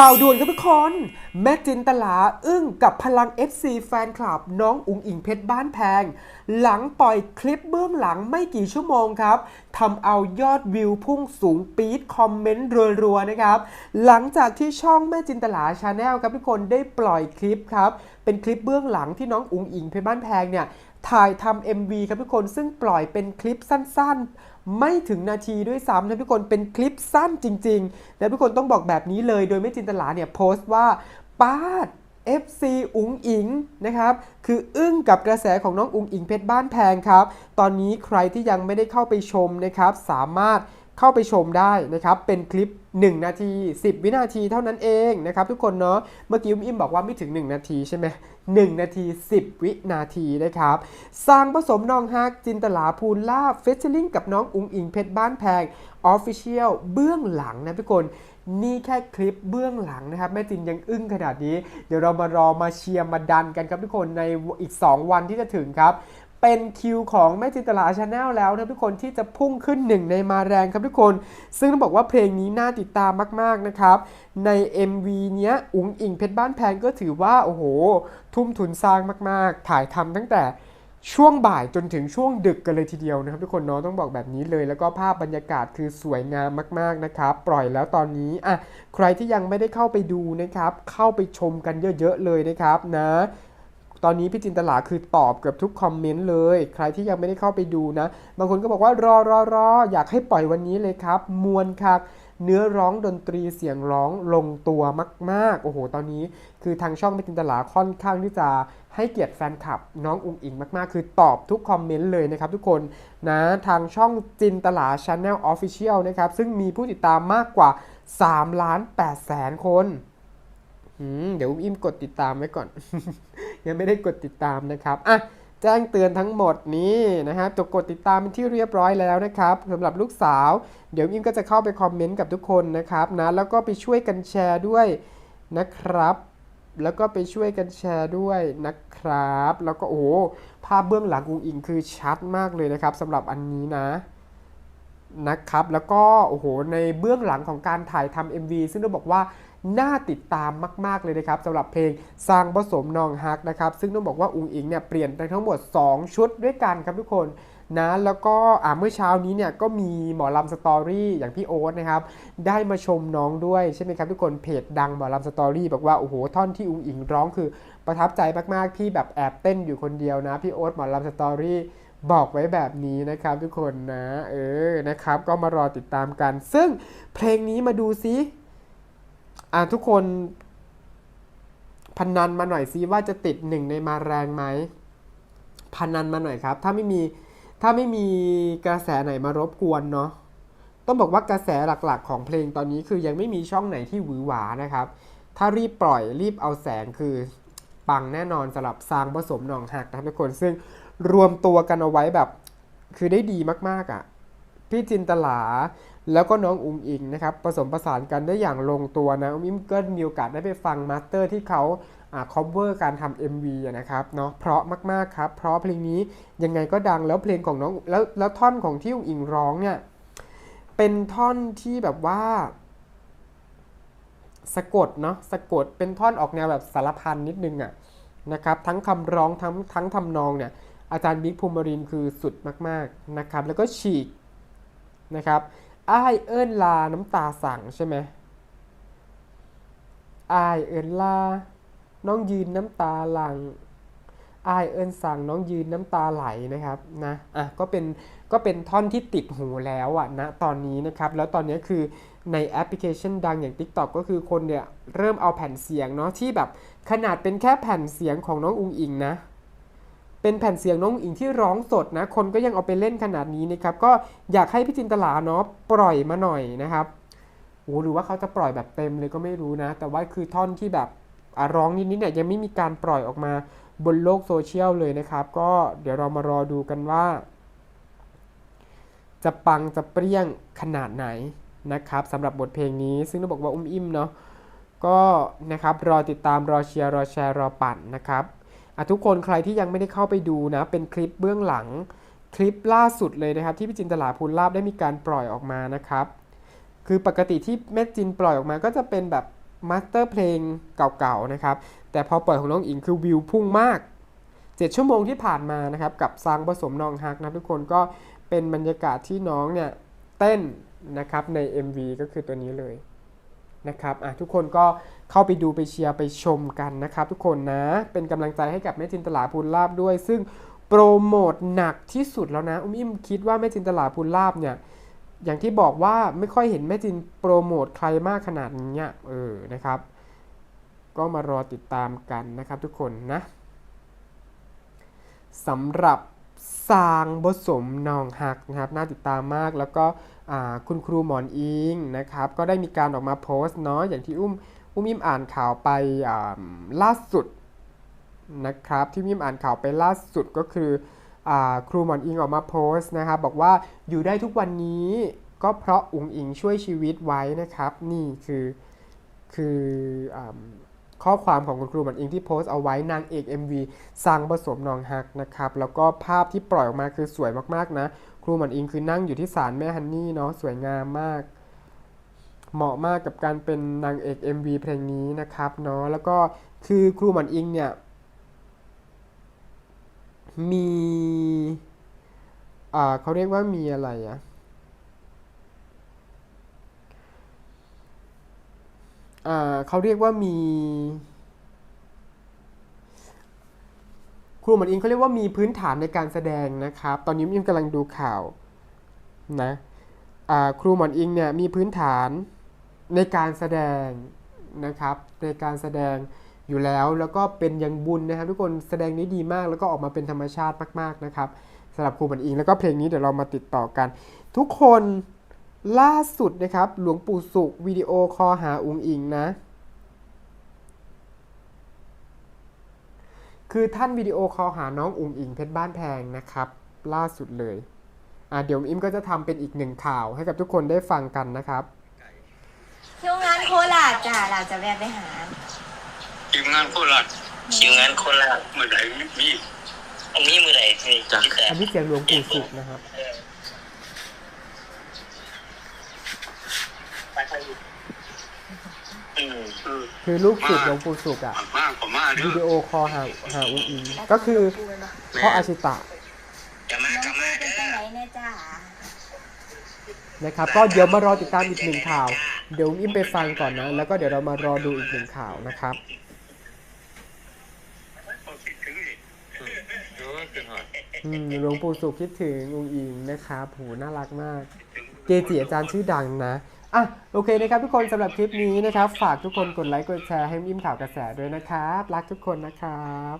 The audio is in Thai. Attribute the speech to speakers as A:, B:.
A: ข่าวด่วนครับทุกคน แม่จินตลาอึ้งกับพลัง FC แฟนคลับ น้องอุงอิงเพชรบ้านแพง หลังปล่อยคลิปเบื้องหลังไม่กี่ชั่วโมงครับทำเอายอดวิวพุ่งสูงปี๊ดคอมเมนต์รัวๆนะครับ หลังจากที่ช่องแม่จินตลาชาแนลครับทุกคนได้ปล่อยคลิปครับ เป็นคลิปเบื้องหลังที่น้องอุงอิงเพชรบ้านแพงเนี่ยถ่ายทำ MV ครับทุกคนซึ่งปล่อยเป็นคลิปสั้นๆ ไม่ถึงนาทีด้วยซ้ำนะทุกคนเป็นคลิปสั้นจริงๆและทุกคนต้องบอกแบบนี้เลยโดยไม่จินตลาเนี่ยโพสต์ว่าป้าด FC อุงอิงนะครับ คืออึ้งกับกระแสของน้องอุงอิงเพชรบ้านแพงครับ ตอนนี้ใครที่ยังไม่ได้เข้าไปชมนะครับ สามารถเข้าไปชมได้นะครับ เป็นคลิป 1 นาที 10 วินาทีเท่านั้นเองนะครับทุกคนเนาะเมื่อกี้อุ้มอิ่มบอกว่าไม่ถึง 1 นาทีใช่ไหม1นาที 10 วินาทีนะครับสร้างผสมน้องฮักจินตลาภูลลาเฟชเชลิงกับน้องอุงอิงเพชรบ้านแพงออฟฟิเชียลเบื้องหลังนะทุกคนนี่แค่คลิปเบื้องหลังนะครับ แม่จินยังอึ้งขนาดนี้ เดี๋ยวเรามารอมาเชียร์มาดันกันครับทุกคนในอีก 2 วันที่จะถึงครับ เป็นคิวของแม่จินตลาชาแนลแล้วนะทุกคนที่จะพุ่งขึ้นหนึ่งในมาแรงครับทุกคน ซึ่งต้องบอกว่าเพลงนี้น่าติดตามมากๆนะครับ ใน MV เนี้ยอุ๋งอิงเพชรบ้านแพงก็ถือว่า โอ้โห ทุ่มทุนสร้างมากๆ ถ่ายทำตั้งแต่ช่วงบ่ายจนถึงช่วงดึกกันเลยทีเดียวนะครับ ทุกคนเนาะต้องบอกแบบนี้เลย แล้วก็ภาพบรรยากาศคือสวยงามมาก ๆ นะครับ ปล่อยแล้วตอนนี้อะใครที่ยังไม่ได้เข้าไปดูนะครับ เข้าไปชมกันเยอะ ๆ เลยนะครับนะ ตอนนี้พี่จินตลาคือตอบเกือบทุกคอมเมนต์เลย ใครที่ยังไม่ได้เข้าไปดูนะ บางคนก็บอกว่ารอรอรออยากให้ปล่อยวันนี้เลยครับ มวลคักเนื้อร้องดนตรีเสียงร้องลงตัวมาก ๆ โอ้โห ตอนนี้คือทางช่องพี่จินตลาค่อนข้างที่จะให้เกียรติแฟนคลับ น้องอุงอิงมาก ๆ คือตอบทุกคอมเมนต์เลยนะครับทุกคนนะทางช่องจินตลา Channel Official นะครับ ซึ่งมีผู้ติดตามมากกว่า3ล้าน8แสนคน เดี๋ยวอุ้มอิ่มกดติดตามไว้ก่อน ยังไม่ได้กดติดตามนะครับอะแจ้งเตือนทั้งหมดนี้นะครับจะกดติดตามเป็นที่เรียบร้อยแล้วนะครับสำหรับลูกสาว เดี๋ยวอิมก็จะเข้าไปคอมเมนต์กับทุกคนนะครับนะแล้วก็ไปช่วยกันแชร์ด้วยนะครับ แล้วก็ไปช่วยกันแชร์ด้วยนะครับ แล้วก็โอ้โหภาพเบื้องหลังอุงอิงคือชัดมากเลยนะครับสำหรับอันนี้นะนะครับแล้วก็โอ้โหในเบื้องหลังของการถ่ายทำ MV ซึ่งต้องบอกว่า น่าติดตามมาก ๆ เลยนะครับสำหรับเพลงสร้างผสมนองฮักนะครับ ซึ่งต้องบอกว่าอุงอิงเนี่ยเปลี่ยนไปทั้งหมด 2 ชุดด้วยกันครับทุกคนนะแล้วก็อ่าเมื่อเช้านี้เนี่ยก็มีหมอลำสตอรี่อย่างพี่โอ๊ตนะครับ ได้มาชมน้องด้วยใช่ไหมครับทุกคนเพจดังหมอลำสตอรี่บอกว่าโอ้โหท่อนที่อุงอิงร้องคือประทับใจมากๆพี่แบบแอบเต้นอยู่คนเดียวนะ พี่โอ๊ตหมอลำสตอรี่บอกไว้แบบนี้นะครับทุกคนนะ เออนะครับ ก็มารอติดตามกัน ซึ่งเพลงนี้มาดูซิ อ่าทุกคนพนันมาหน่อยซิว่าจะติดหนึ่งในมาแรงไหมพนันมาหน่อยครับ ถ้าไม่มีถ้าไม่มีกระแสไหนมารบกวนเนาะต้องบอกว่ากระแสหลักๆ ของเพลงตอนนี้คือยังไม่มีช่องไหนที่หวือหวานะครับ ถ้ารีบปล่อยรีบเอาแสงคือปังแน่นอนสำหรับสร้างผสมหนองหักนะครับทุกคนซึ่งรวมตัวกันเอาไว้แบบ คือได้ดีมากๆอะ พี่จินตลา แล้วก็น้องอุงอิงนะครับผสมประสานกันได้อย่างลงตัวนะอุ้มอิมก็มีโอกาสได้ไปฟังมาสเตอร์ที่เขาอ่า cover การทำ MV นะครับเนาะเพราะมากๆครับ เพราะเพลงนี้ยังไงก็ดังแล้วเพลงของน้องแล้วแล้วท่อนของที่อุงอิงร้องเนี่ยเป็นท่อนที่แบบว่าสะกดเนาะสะกดเป็นท่อนออกแนวแบบสารพันนิดนึงอะนะครับทั้งคำร้องทั้งทั้งทำนองเนี่ยอาจารย์บิ๊กภูมิรินคือสุดมากๆนะครับแล้วก็ฉีก นะครับอ้ายเอิ้นลาน้ำตาสั่งใช่ไหมอ้ายเอิ้นลา น้องยืนน้ำตาหลังอ้ายเอิ้นสั่งน้องยืนน้ำตาไหลนะครับนะอะก็เป็นก็เป็นท่อนที่ติดหูแล้วอะนะตอนนี้นะครับ แล้วตอนนี้คือในแอปพลิเคชันดังอย่าง TikTok ก็คือคนเนี่ยเริ่มเอาแผ่นเสียงเนาะที่แบบขนาดเป็นแค่แผ่นเสียงของน้องอุงอิงนะ เป็นแผ่นเสียงน้องอิงที่ร้องสดนะ คนก็ยังเอาไปเล่นขนาดนี้นะครับ ก็อยากให้พี่จินตลาเนาะปล่อยมาหน่อยนะครับโอ้หรือว่าเขาจะปล่อยแบบเต็มเลยก็ไม่รู้นะ แต่ว่าคือท่อนที่แบบร้องนิดๆเนี่ยยังไม่มีการปล่อยออกมาบนโลกโซเชียลเลยนะครับ ก็เดี๋ยวเรามารอดูกันว่า จะปังจะเปรี้ยงขนาดไหนนะครับสำหรับบทเพลงนี้ ซึ่งต้องบอกว่าอุ้มอิ่มเนาะก็นะครับรอติดตามรอเชียร์รอแชร์รอปั่นนะครับ อะทุกคนใครที่ยังไม่ได้เข้าไปดูนะ เป็นคลิปเบื้องหลังคลิปล่าสุดเลยนะครับ ที่พี่จินตลาภูลลาบได้มีการปล่อยออกมานะครับ คือปกติที่แม่จินปล่อยออกมาก็จะเป็นแบบมาสเตอร์เพลงเก่าๆนะครับ แต่พอปล่อยของน้องอิงคือวิวพุ่งมาก 7 ชั่วโมงที่ผ่านมานะครับ กับซางผสมนองฮักนะทุกคนก็เป็นบรรยากาศที่น้องเนี่ยเต้นนะครับใน MV ก็คือตัวนี้เลย นะครับทุกคนก็เข้าไปดูไปเชียร์ไปชมกันนะครับทุกคนนะเป็นกำลังใจให้กับแม่จินตลาภูลาบด้วย ซึ่งโปรโมทหนักที่สุดแล้วนะอุ้มอิ่มคิดว่าแม่จินตลาภูลาบเนี่ยอย่างที่บอกว่าไม่ค่อยเห็นแม่จินโปรโมทใครมากขนาดนี้เออนะครับ ก็มารอติดตามกันนะครับทุกคนนะสำหรับสร้างบสมนองหักนะครับ น่าติดตามมากแล้วก็ คุณครูหมอนอิงนะครับก็ได้มีการออกมาโพสต์เนาะอย่างที่อุ้มอุ้มอิมอ่านข่าวไปล่าสุดนะครับที่อุ้มอิมอ่านข่าวไปล่าสุดก็คืออครูหมอนอิงออกมาโพสต์นะครับบอกว่าอยู่ได้ทุกวันนี้ก็เพราะอุ๋งอิงช่วยชีวิตไว้นะครับ นี่คือคืออข้อความของคุณครูหมอนอิงที่โพสต์เอาไว้นางเอก MV สร้างผสมนองฮักนะครับแล้วก็ภาพที่ปล่อยออกมาคือสวยมากๆนะ ครูหมอนอิงคือนั่งอยู่ที่ศาลแม่ฮันนี่เนาะสวยงามมาก เหมาะมากกับการเป็นนางเอก MV เพลงนี้นะครับเนาะแล้วก็คือครูหมอนอิงเนี่ยมีอ่าเขาเรียกว่ามีอะไรอะอ่าเขาเรียกว่ามี ครูหมอนอิงเขาเรียกว่ามีพื้นฐานในการแสดงนะครับ ตอนนี้มิมกำลังดูข่าวนะครูหมอนอิงเนี่ยมีพื้นฐานในการแสดงนะครับในการแสดงอยู่แล้วแล้วก็เป็นยังบุญนะครับทุกคนแสดงได้ดีมาก แล้วก็ออกมาเป็นธรรมชาติมากๆนะครับสำหรับครูหมอนอิงแล้วก็เพลงนี้เดี๋ยวเรามาติดต่อกัน ทุกคนล่าสุดนะครับหลวงปู่สุขวิดีโอคอหาอุงอิงนะ คือท่านวิดีโอคอลหาน้องอุ๋งอิงเพชรบ้านแพงนะครับ ล่าสุดเลยอะเดี๋ยวอิมก็จะทำเป็นอีกหนึ่งข่าวให้กับทุกคนได้ฟังกันนะครับ
B: เที่ยวงานโคราชจ้ะเราจะแวะไปหา
C: ทีมงานโคราช
D: คิวงานโคราช
C: เมื่อไหร่มี
D: อันนี้มือไหนนี่
C: จ้ะ
D: คิดแต่
A: อันนี้เสียงหลวงปู่สุขนะครับ
D: อืม
C: เออ
A: คือลูกศิษย์หลวงปู่สุขอะ
C: มากกว่ามาเด้
A: วิดี
C: อ
A: โอคอลหาหาอุ๋งอิงก็คือพ่ออาชิตะ
D: กลับมากลับมา
B: เป็
D: เด้
B: น
D: อ
B: จังไหนแน่จ้า
A: นะครับ ก็เดี๋ยวมารอติดตามอีกหนึ่งข่าว เดี๋ยวอิมไปฟังก่อนนะ แล้วก็เดี๋ยวเรามารอดูอีกหนึ่งข่าวนะครับอืมหลวงปู่สุขคิดถึงอุ๋งอิงนะครับโหน่ารักมาก เกจิอาจารย์ชื่อดังนะ อะโอเคนะครับทุกคนสำหรับคลิปนี้นะครับ ฝากทุกคนกดไลค์กดแชร์ให้อิ่มข่าวกระแสด้วยนะครับ รักทุกคนนะครับ